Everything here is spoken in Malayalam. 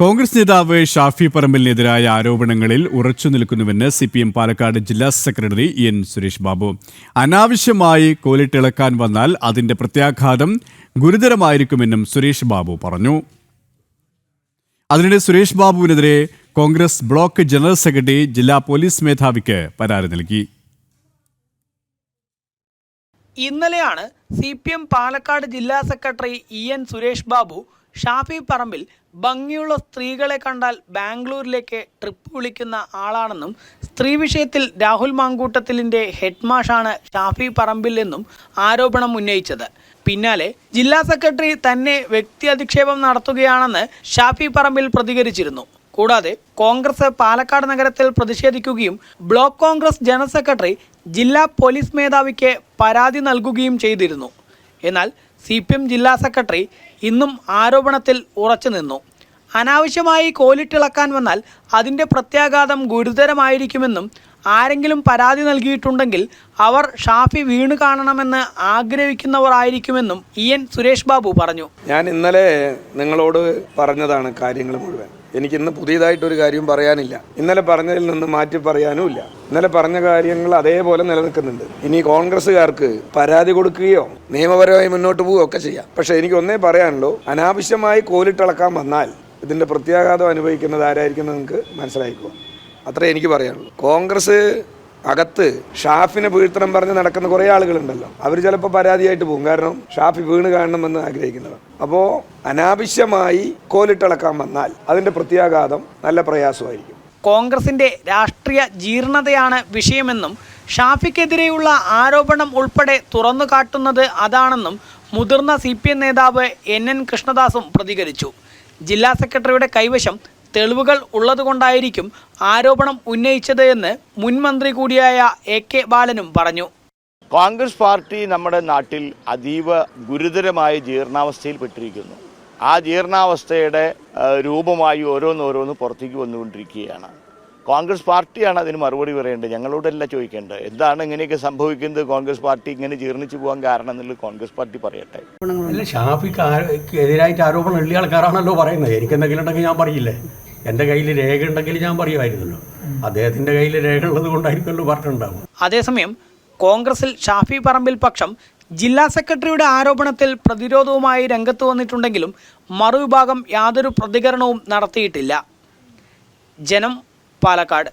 കോൺഗ്രസ് നേതാവ് ഷാഫി പറമ്പലിനെതിരായ ആരോപണങ്ങളിൽ ഉറച്ചു നിൽക്കുന്നുവെന്ന് സി പി എം പാലക്കാട് ജില്ലാ സെക്രട്ടറി എൻ സുരേഷ് ബാബു. അനാവശ്യമായി കോലിട്ടിളക്കാൻ വന്നാൽ അതിന്റെ പ്രത്യാഘാതം ഗുരുതരമായിരിക്കുമെന്നും സുരേഷ് ബാബു പറഞ്ഞു. അതിനിടെ സുരേഷ് ബാബുവിനെതിരെ കോൺഗ്രസ് ബ്ലോക്ക് ജനറൽ സെക്രട്ടറി ജില്ലാ പോലീസ് മേധാവിക്ക് പരാതി നൽകി. ഇന്നലെയാണ് സി പി എം പാലക്കാട് ജില്ലാ secretary E N Suresh Babu Shafi Parambil ഭംഗിയുള്ള സ്ത്രീകളെ കണ്ടാൽ ബാംഗ്ലൂരിലേക്ക് ട്രിപ്പ് വിളിക്കുന്ന ആളാണെന്നും സ്ത്രീ വിഷയത്തിൽ രാഹുൽ മാങ്കൂട്ടത്തിലിന്റെ ഹെഡ്മാഷാണ് ഷാഫി പറമ്പിൽ എന്നും ആരോപണം ഉന്നയിച്ചത്. പിന്നാലെ ജില്ലാ സെക്രട്ടറി തന്നെ വ്യക്തി അധിക്ഷേപം നടത്തുകയാണെന്ന് ഷാഫി പറമ്പിൽ പ്രതികരിച്ചിരുന്നു. കൂടാതെ കോൺഗ്രസ് പാലക്കാട് നഗരത്തിൽ പ്രതിഷേധിക്കുകയും ബ്ലോക്ക് കോൺഗ്രസ് ജനറൽ സെക്രട്ടറി ജില്ലാ പോലീസ് മേധാവിക്ക് പരാതി നൽകുകയും ചെയ്തിരുന്നു. എന്നാൽ സി പി എം ജില്ലാ സെക്രട്ടറി ഇന്നും ആരോപണത്തിൽ ഉറച്ചു നിന്നു. അനാവശ്യമായി കോലിട്ടിളക്കാൻ വന്നാൽ അതിന്റെ പ്രത്യാഘാതം ഗുരുതരമായിരിക്കുമെന്നും ആരെങ്കിലും പരാതി നൽകിയിട്ടുണ്ടെങ്കിൽ അവർ ഷാഫി വീണ് കാണണമെന്ന് ആഗ്രഹിക്കുന്നവർ ആയിരിക്കുമെന്നും ഇ എൻ സുരേഷ് ബാബു പറഞ്ഞു. ഞാൻ ഇന്നലെ നിങ്ങളോട് പറഞ്ഞതാണ് കാര്യങ്ങൾ മുഴുവൻ. എനിക്ക് ഇന്ന് പുതിയതായിട്ടൊരു കാര്യം പറയാനില്ല. ഇന്നലെ പറഞ്ഞതിൽ നിന്ന് മാറ്റി പറയാനുമില്ല. ഇന്നലെ പറഞ്ഞ കാര്യങ്ങൾ അതേപോലെ നിലനിൽക്കുന്നുണ്ട്. ഇനി കോൺഗ്രസ്സുകാർക്ക് പരാതി കൊടുക്കുകയോ നിയമപരമായി മുന്നോട്ട് പോവുകയോ ഒക്കെ ചെയ്യാം. പക്ഷെ എനിക്ക് ഒന്നേ പറയാനുള്ളൂ. അനാവശ്യമായി കോലിട്ടിളക്കാൻ വന്നാൽ ഇതിന്റെ പ്രത്യാഘാതം അനുഭവിക്കുന്നത് ആരായിരിക്കും നിങ്ങൾക്ക് മനസ്സിലാക്കുക അത്രേ എനിക്ക് പറയാനുള്ളൂ. കോൺഗ്രസ് അകത്ത് ഷാഫിനെ വീഴ്ത്തണം പറഞ്ഞ് നടക്കുന്ന കുറേ ആളുകളുണ്ടല്ലോ. അവർ ചിലപ്പോൾ പരാതിയായിട്ട് പോകും. കാരണം ഷാഫി വീണ് കാണണമെന്ന് ആഗ്രഹിക്കുന്നവർ. അപ്പോൾ അനാവശ്യമായി കോലിട്ടിളക്കാൻ വന്നാൽ അതിന്റെ പ്രത്യാഘാതം നല്ല പ്രയാസമായിരിക്കും. കോൺഗ്രസിന്റെ രാഷ്ട്രീയ ജീർണതയാണ് വിഷയമെന്നും ഷാഫിക്കെതിരെയുള്ള ആരോപണം ഉൾപ്പെടെ തുറന്നു കാട്ടുന്നത് അതാണെന്നും മുതിർന്ന സി പി എം നേതാവ് എൻ എൻ കൃഷ്ണദാസും പ്രതികരിച്ചു. ജില്ലാ സെക്രട്ടറിയുടെ കൈവശം തെളിവുകൾ ഉള്ളതുകൊണ്ടായിരിക്കും ആരോപണം ഉന്നയിച്ചത് എന്ന് മുൻ മന്ത്രി കൂടിയായ എ കെ ബാലനും പറഞ്ഞു. കോൺഗ്രസ് പാർട്ടി നമ്മുടെ നാട്ടിൽ അതീവ ഗുരുതരമായ ജീർണാവസ്ഥയിൽപ്പെട്ടിരിക്കുന്നു ആ ജീർണാവസ്ഥയുടെ രൂപമായി ഓരോന്നോരോന്ന് പുറത്തേക്ക് വന്നുകൊണ്ടിരിക്കുകയാണ്. കോൺഗ്രസ് പാർട്ടിയാണ് അതിന് മറുപടി പറയേണ്ടത്. ഞങ്ങളോടല്ല ചോദിക്കേണ്ടത്. എന്താണ് ഇങ്ങനെയൊക്കെ സംഭവിക്കുന്നത്? കോൺഗ്രസ് പാർട്ടി ഇങ്ങനെ ജീർണിച്ചു പോകാൻ കാരണം എന്നുള്ളത് കോൺഗ്രസ് പാർട്ടി പറയട്ടെ. അല്ല ഷാഫിക്ക് എതിരായിട്ട് ആരോപണം ഉള്ള ആൾക്കാരാണല്ലോ പറയുന്നത്. എനിക്ക് എന്തെങ്കിലും ഉണ്ടെങ്കിൽ ഞാൻ പറയില്ലേ? എന്റെ കയ്യിൽ രേഖ ഉണ്ടെങ്കിൽ ഞാൻ പറയുമായിരുന്നല്ലോ. അദ്ദേഹത്തിന്റെ കയ്യിൽ രേഖ ഉള്ളത് കൊണ്ടായിരിക്കുമല്ലോ പറഞ്ഞിട്ടുണ്ടാവും അതേസമയം കോൺഗ്രസിൽ ഷാഫി പറമ്പിൽ പക്ഷം ജില്ലാ സെക്രട്ടറിയുടെ ആരോപണത്തിൽ പ്രതിരോധവുമായി രംഗത്ത് വന്നിട്ടുണ്ടെങ്കിലും മറുവിഭാഗം യാതൊരു പ്രതികരണവും നടത്തിയിട്ടില്ല. ജനം പാലക്കാട്.